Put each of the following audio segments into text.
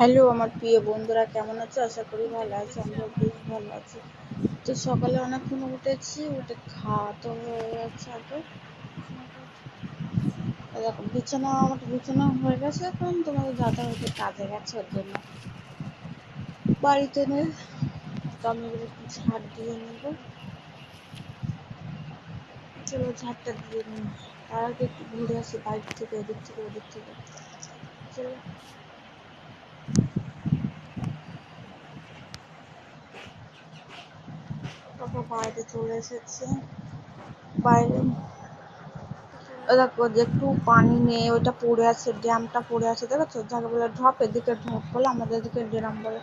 Hello, আমার প্রিয় বন্ধুরা, কেমন আছো? আশা করি ভালো আছো আমরা বেশ ভালো আছি। তো সকালে অনেকক্ষণ উঠেছি, উঠে খাওয়া তো হয়ে গেছে আগে। দেখো, বিছানা আমার বিছানা হয়ে গেছে এখন, তোমাদের দাদা হয়তো কাজে গেছে ওর জন্য। বাড়িতে নেই, তো আমি একটু ঝাড় দিয়ে নেব। চলো ঝাড়টা দিয়ে নিই। তার আগে একটু ঘুরে আসি বাইক থেকে এদিক থেকে, ওদিক থেকে। চলো তারপর বাইরে চলে এসেছে। বাইরে। দেখো যে একটু পানি নেই, ওইটা পড়ে আছে, ড্যামটা পড়ে আছে, দেখেছ? যাকে বলে ঢপ, এদিকে ঢপ বলে, আমাদের এদিকে ড্রাম বলে।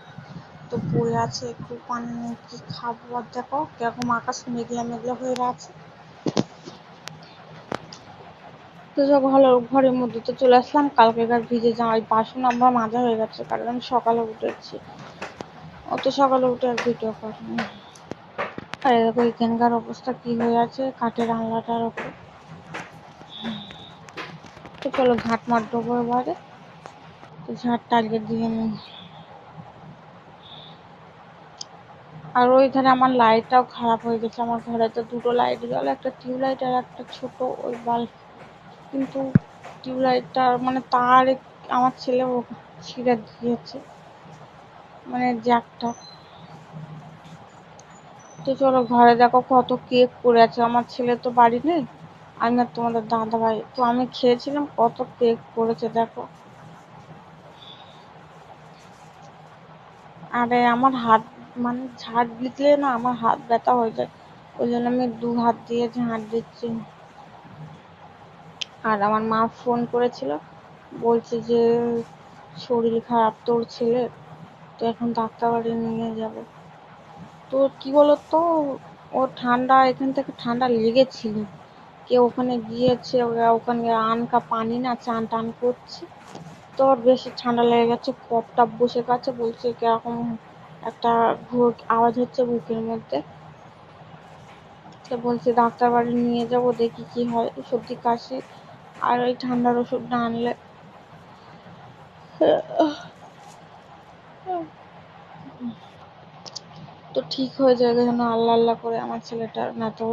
তো পড়ে আছে, একটু পানি নেই কি খাব? আর দেখো, কীরকম আকাশ মেঘলা মেঘলা হয়ে আছে। তো সব ঘরের মধ্যে তো চলে আসলাম। কালকেকার ভিজে জামাই বাসন আমরা মাজা হয়ে গেছে, কারণ আমি সকালে উঠেছি। অত সকালে উঠে আর ভিডিও করিনি আর দেখো, এখানকার অবস্থা কি হয়ে আছে? কাঠের আনলাটার ওপর। তো চলো ঘাট মার দেবো এবারে। তো ঝাড়টা আগে দিয়ে নিই। আর ওই ধারে আমার লাইটটাও খারাপ হয়ে গেছে। আমার ঘরে তো দুটো লাইট গেল, একটা টিউবলাইট আর একটা ছোট ওই বাল্ব কিন্তু টিউবলাইটটা মানে তার আমার ছেলে ছিঁড়ে দিয়েছে। মানে জ্যাকটা। তো চলো ঘরে দেখো কত কেক পড়ে আছে। আমার ছেলে তো বাড়ি নেই। আমি আর তোমাদের দাদা ভাই। তো আমি খেয়েছিলাম কত কেক পড়েছে দেখো। আরে আমার হাত মানে ঝাড় দিলে না আমার হাত ব্যথা হয়ে যায়। ওই জন্য আমি দু হাত দিয়ে ঝাড় দিচ্ছি। আর আমার মা ফোন করেছিল। বলছে যে শরীর খারাপ তোর ছেলে তো এখন ডাক্তার বাড়ি নিয়ে যাবে। তো কি বলতো, ও ঠান্ডা, এখান থেকে ঠান্ডা লেগেছিল। কেউ ওখানে গিয়েছে, ওরা ওখানে আনকা পানি না, চান টান করছে। তো ওর বেশি ঠান্ডা লেগে গেছে কপ টপ বসে গেছে, বলছে কীরকম একটা আওয়াজ হচ্ছে বুকের মধ্যে। তো বলছে, ডাক্তার বাড়ি নিয়ে যাব, দেখি কি হয় সর্দি, কাশি আর ওই ঠান্ডার ওষুধ না আনলে। তো ঠিক হয়ে যাবে যেন আল্লাহ আল্লাহ করে আমার ছেলেটার না তো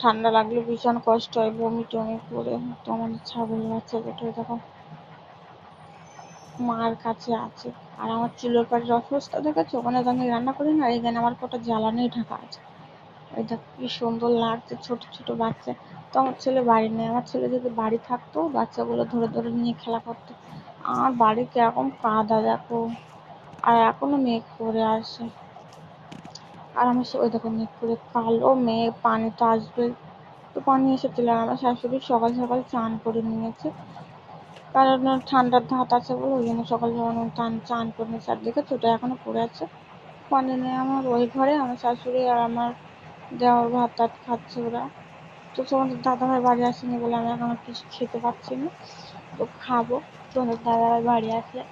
ঠান্ডা লাগলে, ভীষণ কষ্ট হয়, বমি টমি করে, তো আমাদের ছাগল বাচ্চা যেটা তখন মার কাছে আছে। আর আমার চুলোর পাড়ির অবস্থা দেখেছ? ওখানে তো আমি রান্না করি না এখানে আমার কটা জ্বালানি ঢাকা আছে। দেখ, কি সুন্দর লাগছে, ছোট ছোট বাচ্চা। তো আমার ছেলে বাড়ি নেই, আমার ছেলে যদি বাড়ি থাকতো, বাচ্চাগুলো ধরে ধরে নিয়ে খেলা করতো। আমার বাড়ি কীরকম কাদা, দেখো। আর এখনও মেঘ করে আসে। আর আমার ওই দেখো করে কালো মেঘ, পানি তো আসবে। তো পানি এসেছিল আর আমার শাশুড়ি সকাল সকাল চান করে নিয়েছে। কারণ ঠান্ডার ধাত আছে বলে ওই জন্য সকাল সকাল চান চান করে নিয়েছে। আর দেখেছ ওটা এখনও পড়ে আছে। পানি নেই আমার ওই ঘরে। আমার শাশুড়ি আর আমার দেওয়ার ভাত টাত খাচ্ছে ওরা। তো তোমাদের দাদাভাই বাড়ি আসেনি বলে আমি এখন কিছু খেতে পারছি না। তো খাব। তোমাদের দাদাভাই বাড়ি আসলে।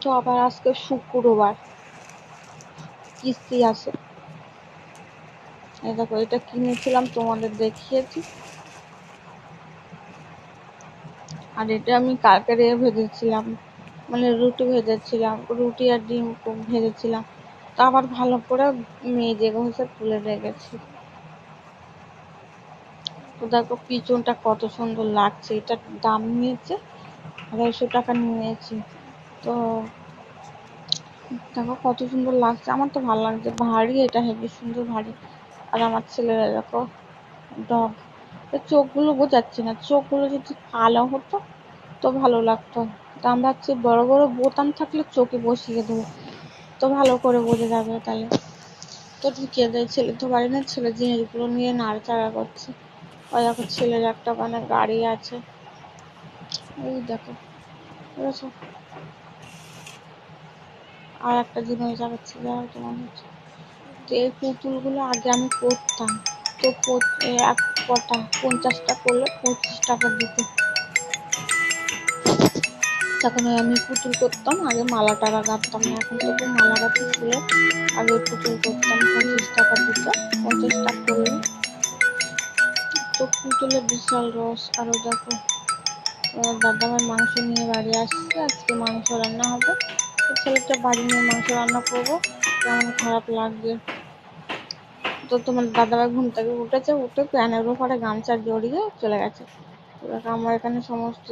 তো আবার আজকে শুক্রবার। কিস্তি আছে। দেখো, এটা কিনেছিলাম, তোমাদের দেখিয়েছি। আর এটা আমি কালকে ভেজেছিলাম মানে রুটি ভেজেছিলাম, রুটি আর ডিম ভেজেছিলাম। তো আবার ভালো করে মেজে ঘষে তুলে রেখেছি। তো দেখো পিছনটা কত সুন্দর লাগছে। এটার দাম নিয়েছে, আড়াইশো টাকা নিয়েছি। তো দেখো কত সুন্দর লাগছে। আমার তো ভালো লাগছে। ভারী এটা হেবি সুন্দর ভারী। আর আমার ছেলেরা দেখো ডগ চোখগুলো বোঝাচ্ছে না। চোখগুলো যদি কালো হতো, তো ভালো লাগতো। তা আমি ভাবছি বড় বড় বোতাম থাকলে চোখে বসিয়ে দেবো। তো ভালো করে বোঝা যাবে তাহলে। তো ঢুকিয়ে দেয় ছেলে তো বাড়ি না ছেলে জিনিসগুলো নিয়ে নাড়াচাড়া করছে। ওই দেখো ছেলের একটা মানে গাড়ি আছে। ওই দেখো। আর একটা জিনিস দেখো তোমাদের তো এই পুতুলগুলো আগে আমি করতাম। তো এক কটা, পঞ্চাশটা করলে পঁচিশ টাকা দিত। তখন আমি পুতুল করতাম, আগে মালা টাকা গাঁথতাম না এখন তো মালা গাঁথি ছিল আগে পুতুল করতাম, পঁচিশ টাকা দিত পঞ্চাশ টাকা করলে। তো পুতুলের বিশাল রস। আরও দেখো দাদা আমার মাংস নিয়ে বাড়ি আসছে, আজকে মাংস রান্না হবে। ছেলেটা বাড়ি নিয়ে মাংস রান্না করব। কেমন খারাপ লাগবে? তো তোমার দাদাভাই ঘুম থেকে উঠেছে, উঠে প্যানের উপরে গামছা জড়িয়ে চলে গেছে। আমার এখানে সমস্ত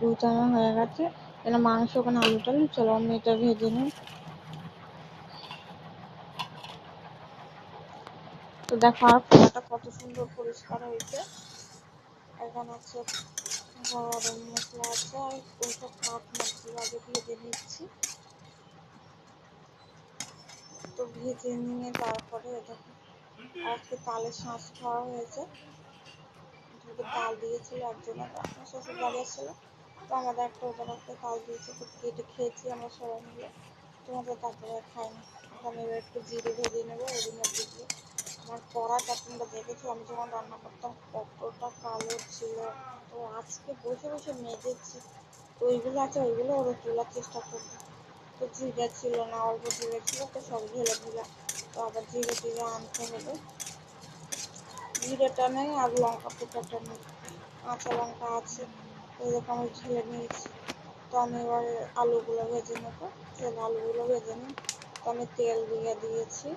গুছানো হয়ে গেছে। এখানে মাংস ওখানে আলু টালু, চলো আমি এটা ভেজে নিই। তো দেখো আর ফোড়াটা কত সুন্দর পরিষ্কার হয়েছে। এখানে আছে গরম মশলা আছে, আর ওইসব কাঠ মশলা আগে ভেজে নিচ্ছি। তো ভেজে নিয়ে তারপরে দেখো আজকে তালের শাঁস খাওয়া হয়েছে। তাল দিয়েছিল একজনের শ্বশুর বাড়ি আসছিল তো আমাদের একটা ওদের একটা তাল দিয়েছে, তো কেটে খেয়েছি আমরা সবাই মিলে। তোমাদের তারপরে খাইনি। আমি এবার একটু জিরে ভেজে নেব ওর মধ্যে দিয়ে আমার কড়াটা তোমরা দেখেছ? আমি যখন রান্না করতাম কতটা কালো ছিল। তো আজকে বসে বসে মেজেছি। তো ওইগুলো আছে, ওইগুলো ওরা তোলার চেষ্টা করব। তো জিরে ছিল না, অল্প জিরে ছিল, তো সব ঢেলে দিলাম। তো আবার জিরে টিরে আনতে হবে। জিরেটা নেই, আর লঙ্কা ফুটাটা নেই। কাঁচা লঙ্কা আছে এরকম আমি ঢেলে নিয়েছি। তো আমি এবার আলুগুলো ভেজে নেব। তেল আলুগুলো ভেজে নিই। তো আমি তেল দিয়ে দিয়েছি।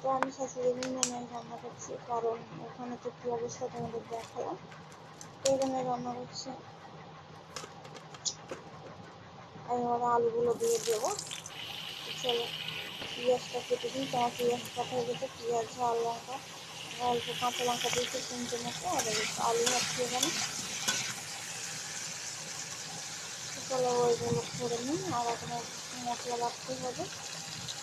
তো আমি শাশুড়ি মেনে রান্না করছি, কারণ ওখানে তো কী অবস্থা তোমাদের দেখালাম। তো রান্না করছি। আমি এবার আলুগুলো দিয়ে দেবো। চলো, পেঁয়াজটা কেটে দিই, তোমার পেঁয়াজ কাটা হয়ে গেছে, পেঁয়াজ, ঝাল লঙ্কা অল্প কাঁচা লঙ্কা দিয়েছি তিনটে মতো, আর আলু হচ্ছে এখানে। চলো, ওইগুলো করে নিই, আর এখন মশলা বাড়তে হবে।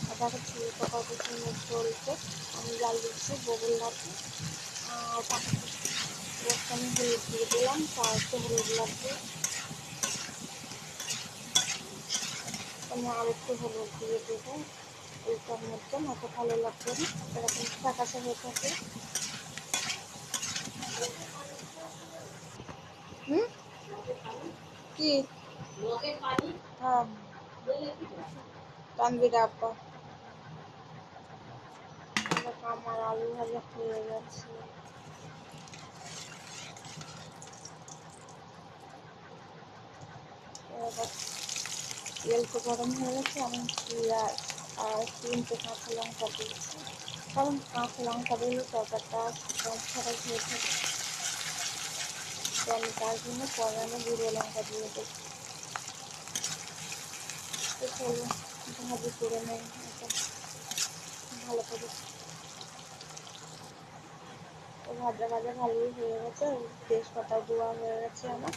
আর দেখো চুলটা কত সুন্দর চলছে আমি জাল দিচ্ছি বগুল গাছে আর পাখি আমি হলুদ দিয়ে দিলাম তার হলুদ লাগবে। আমি আর একটু হলুদ দিয়ে দেবো। এইটার মধ্যে এত ভালো লাগবে না। এরকম ফ্যাকাশে হয়ে থাকে। কি? হ্যাঁ। আব্বা আমার আলু ভাজা হয়ে গেছে। তেল তো গরম হয়ে গেছে, আমি পেঁয়াজ আর তিনটে কাঁচা লঙ্কা দিয়েছি। কারণ কাঁচা লঙ্কা দিলে তরকারিটা ছাড়া হয়ে থাকে। তো আমি তার জন্য পরে গুঁড়ো লঙ্কা দিয়ে দেবো। তো চলো, ভাজি করে নেই ভালো করে। ভাজা ভাজা ভালোই হয়ে গেছে, তেজপাতা দেওয়া হয়ে গেছে আমার।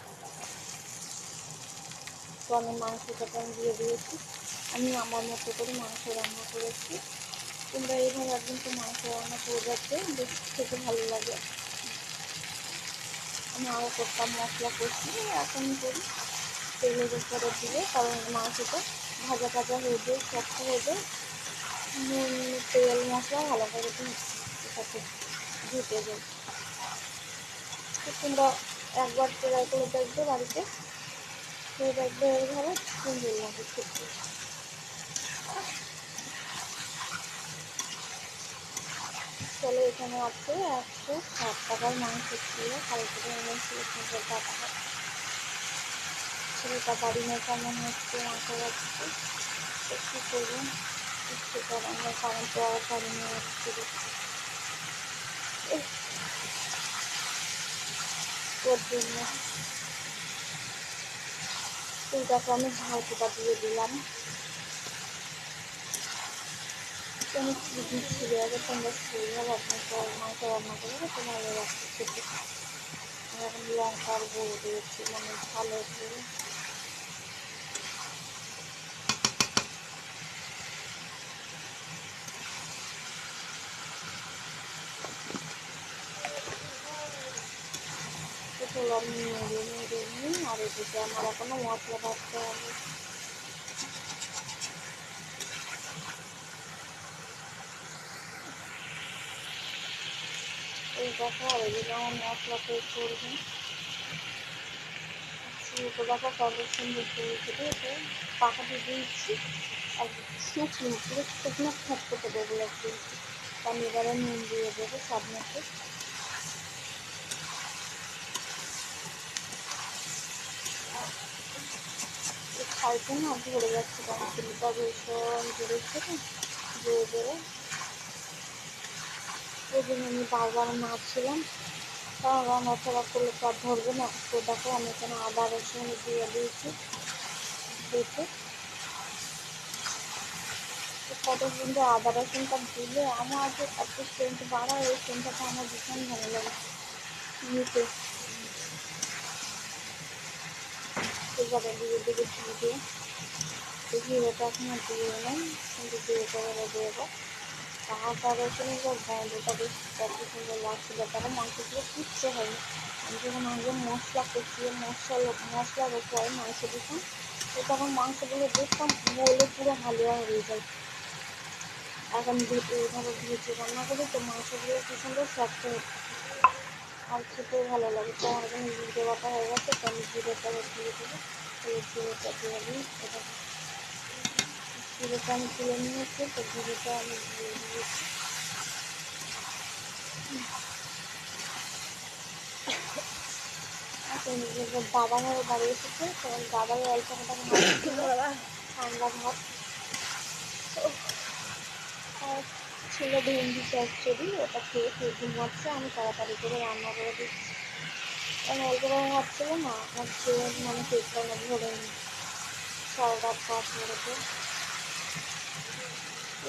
তো আমি মাংসটাকে আমি দিয়ে দিয়েছি? আমি আমার মতো করে মাংস রান্না করেছি। তোমরা এইভাবে একদিন তো মাংস রান্না করে যাচ্ছে বেশ খেতে ভালো লাগে। আমি আরও করতাম মশলা করছি, এখন করি। তেলের উপরে দিয়ে কারণ মাংসটা ভাজা ভাজা হয়ে যায়, শক্ত হয়ে যায়। নুন, তেল, মশলা ভালো করে সাথে ঢুকে যায় তোমরা একবার ট্রাই করে দেখবে বাড়িতে। দেখবে এইভাবে সুন্দর লাগে খেতে চলো এখানে আছে একশো ষাট টাকার মাংস ছিল কালকে পঞ্চাশ টাকা ছেলেটা বাড়ি নিয়ে কেমন হচ্ছে মাংস যাচ্ছে একটু করুন একটু করার নেই কারণ তো বাড়ি নিয়ে আসছে ওর জন্য। ফুলটাকে আমি ঝালকুটা দিয়ে দিলাম আমি দিচ্ছি আগে তোমরা সুন্দর আপনার মাংস রান্না করবে তোমার রাখতে খেতে আমি এখন লঙ্কার গুঁড়ো দিয়েছি মানে ঝালের গুঁড়ো চলো আমি নেড়ে আর এদিকে আমার এখনও মশলা ভাজতে হবে। এই দেখো, আর এদিকে আমার মশলা তৈরি করবে। শুরুতে দেখো সুন্দর ঠিক আছে পাখাতে দিয়েছি। আর শুকনো পুরো শুকনো ফ্যাট করতে দেবো একটু আমি নুন দিয়ে দেবো মতো। সাইকেল না ধরে যাচ্ছে কারণ চুলটা ভীষণ জড়েছে না জোরে জোরে। ওই জন্য আমি বারবার নাচছিলাম কারণ নড়াচড়া করলে তো আর ধরবে না। তো দেখো আমি এখানে আদা, রসুন দিয়ে দিয়েছি দিয়েছি। কত সুন্দর আদা, রসুনটা দিলে আমার যে এত সেন্ট বাড়ায়, ওই সেন্টটা আমার ভীষণ ভালো লাগে। নিতে। এবারে দিয়ে রসুনের গন্ধটা বেশ কত সুন্দর লাগছিল কারণ মাংসগুলো কিচ্ছু হয়নি আমি যখন মশলা কষিয়ে মশলা মশলার উপরে মাংস দিতাম তো তখন মাংসগুলো দেখতাম বলে পুরো হালুয়া হয়ে যায় এখন এইভাবে ভেজে রান্না করি তো মাংসগুলো কি সুন্দর সফট হয়ে আর খেতেও ভালো লাগে। তো আমার এখানে জিরে বাটা হয়ে গেছে তো আমি জিরেটা দিয়ে দেবো। এই জিরেটা দিয়ে দিই এটা জিরেটা আমি তুলে নিয়েছি তো জিরেটা আমি দিয়ে দিয়েছি। দাদা ভাই বাড়ি এসেছে তো দাদাই অল্প কটা ভাত ছিল ঠান্ডা ভাত। ছিল ভেন্ডি চচ্চড়ি ওটা খেয়ে খেয়ে ঘুমাচ্ছে আমি তাড়াতাড়ি করে রান্না করে দিচ্ছি। কারণ অল্প করে ভাত ছিল না খেয়ে মানে পেটটা না ভরে নি সারা রাত ভাত মেরেছে।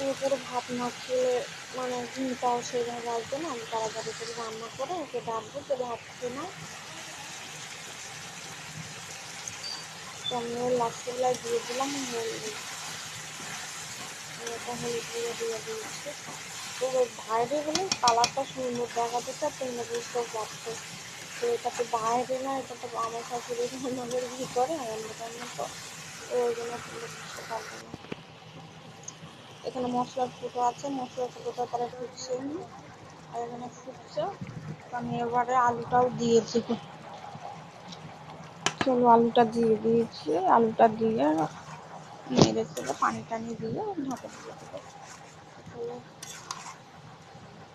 এরপরে ভাত না খেলে মানে ঘুমটাও সেইভাবে আসবে না, আমি তাড়াতাড়ি করে রান্না করে ওকে ডাকবো যে ভাত খেয়ে না তো আমি ওর লাস্টের বেলায় দিয়ে দিলাম হলুদ তো বাইরে কালারটা সুন্দর দেখা আর তোমরা পারছ তো এটা তো বাইরে না, এটা তো আমার না। এখানে মশলার ফুটো আছে, মশলার ফুটোটা তারা ফুটছে আর এখানে ফুটছে। আমি এবারে আলুটাও দিয়েছি চলো আলুটা দিয়ে দিয়েছি, আলুটা দিয়ে নেড়ে চেড়ে পানি টানি দিয়ে ঢাকা দিয়ে দেবো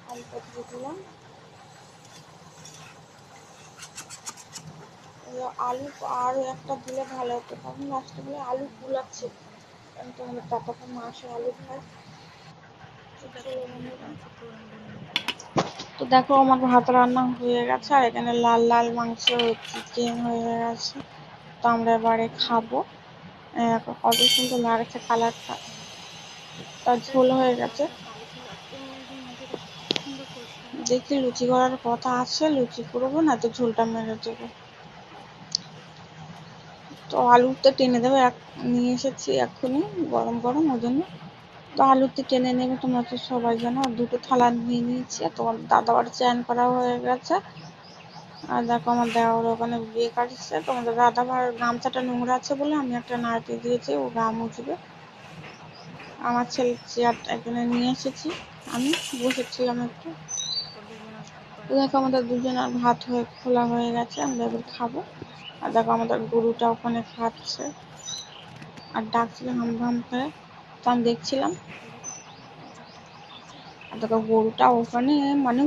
আলুটা দিয়ে দিলাম। আলু আরও একটা দিলে ভালো হতো, কারণ লাস্টে বলে আলু কুলাচ্ছে কারণ তোমাদের ততক্ষণ মাসে আলু খায়। তো দেখো আমার ভাত রান্না হয়ে গেছে, আর এখানে লাল লাল মাংস, চিকেন হয়ে গেছে। তো আমরা এবারে খাব। কত সুন্দর লাগছে কালারটা। তার ঝোল হয়ে গেছে। দেখি লুচি করার কথা আছে, লুচি করব না তো ঝোলটা মেরে দেবো। তো আলুতে টেনে দেবো, এক নিয়ে এসেছি এক্ষুনি গরম গরম, ওই জন্য। তো আলুতে টেনে নেবে তোমরা তো সবাই জানো দুটো থালা নিয়ে নিয়েছি তোমার দাদা বাড়ি চ্যান করা হয়ে গেছে। আর দেখো আমার দেওয়ার ওখানে বিয়ে কাটছে তোমাদের দাদা ভাই গামছাটা নোংরা আছে বলে আমি একটা নাড়তে দিয়েছি, ও গা মুছবে। আমার ছেলে চেয়ারটা এখানে নিয়ে এসেছি। আমি বসেছিলাম একটু। দেখো আমাদের দুজনের ভাত হয়ে খোলা হয়ে গেছে, আমরা এবার খাব। আর দেখো আমাদের গরুটা ওখানে খাচ্ছে। আর ডাকছিল হাম হাম করে। তো আমি দেখছিলাম দেখো গরুটা ওখানে মানে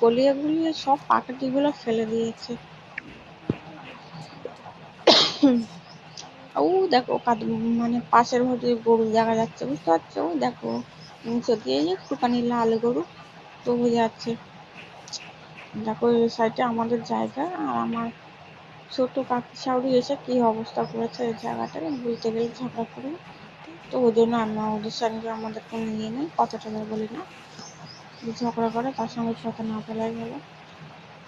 গলিয়ে গুলিয়ে সব পাখিগুলো ফেলে দিয়েছে। ও দেখো মানে পাশের মধ্যে গরু দেখা যাচ্ছে, বুঝতে পারছ? দেখো নিচে দিয়ে একটুখানি লাল গরু তো বোঝা যাচ্ছে। দেখো এই সাইডে আমাদের জায়গা আর আমার ছোট কাকি শাউরি এসে কি অবস্থা করেছে এই জায়গাটা বলতে গেলে ঝগড়া করে। তো ওই জন্য আমরা ওদের সঙ্গে আমাদের কোনো নিয়ে নেই কথা টথা বলি না। ঝগড়া করে, তার সঙ্গে কথা না বলাই গেলো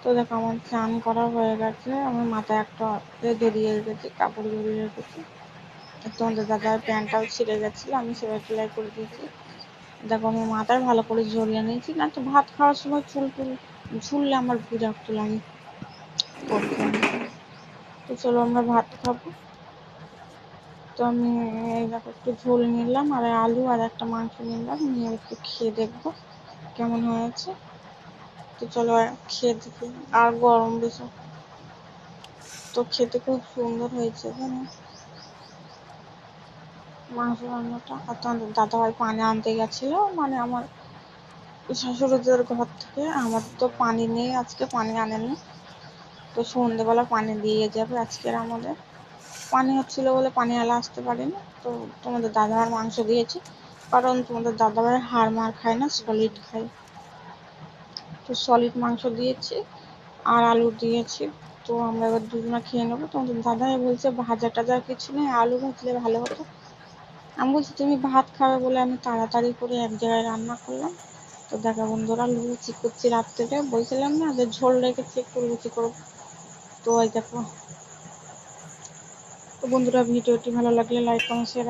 তো দেখো, আমার চান করা হয়ে গেছে। আমার মাথায় একটা জড়িয়ে গেছে, কাপড় জড়িয়ে রেখেছি তোমাদের দাদার প্যান্টটাও ছিঁড়ে গেছিল, আমি সেটা সেলাই করে দিয়েছি। দেখো, আমি মাথায় ভালো করে জড়িয়ে নিয়েছি, না তো ভাত খাওয়ার সময় চুল টুল ঝুললে আমার বিরক্ত লাগে তো চলো, আমরা ভাত খাব। তো আমি এই দেখো, একটু ঝোল নিলাম, আর আলু আর একটা মাংস নিলাম, নিয়ে একটু খেয়ে দেখব। কেমন হয়েছে? তো চলো খেয়ে দেখি। আর গরম বেশি। তো খেতে খুব সুন্দর হয়েছে, জানো? মাংস রান্নাটা। আর তোমাদের দাদাভাই পানি আনতে গেছিল। মানে আমার শাশুড়িদের ঘর থেকে। আমার তো পানি নেই, আজকে পানি আনেনি। তো সন্ধ্যেবেলা পানি দিয়ে যাবে আজকের আমাদের। পানি হচ্ছিল বলে পানিওয়ালা আসতে পারেনি। তো তোমাদের দাদাভাইয়ের মাংস দিয়েছি। কারণ তোমাদের দাদাভাই হাড় মার খায় না সলিড খায়। তো সলিড মাংস দিয়েছি আর আলু দিয়েছি। তো আমরা এবার দুজনে খেয়ে নেব। তোমাদের দাদাভাই বলছে ভাজা টাজা কিছু নেই, আলু ভাজলে ভালো হতো। আমি বলছি, তুমি ভাত খাবে বলে আমি তাড়াতাড়ি করে এক জায়গায় রান্না করলাম। তো দেখা বন্ধুরা, লুচি করছি রাত্রে বলছিলাম না, যে ঝোল রেখেছি, একটু লুচি করব। তো ওই দেখো। তো বন্ধুরা, ভিডিওটি ভালো লাগলে লাইক কমেন্ট শেয়ার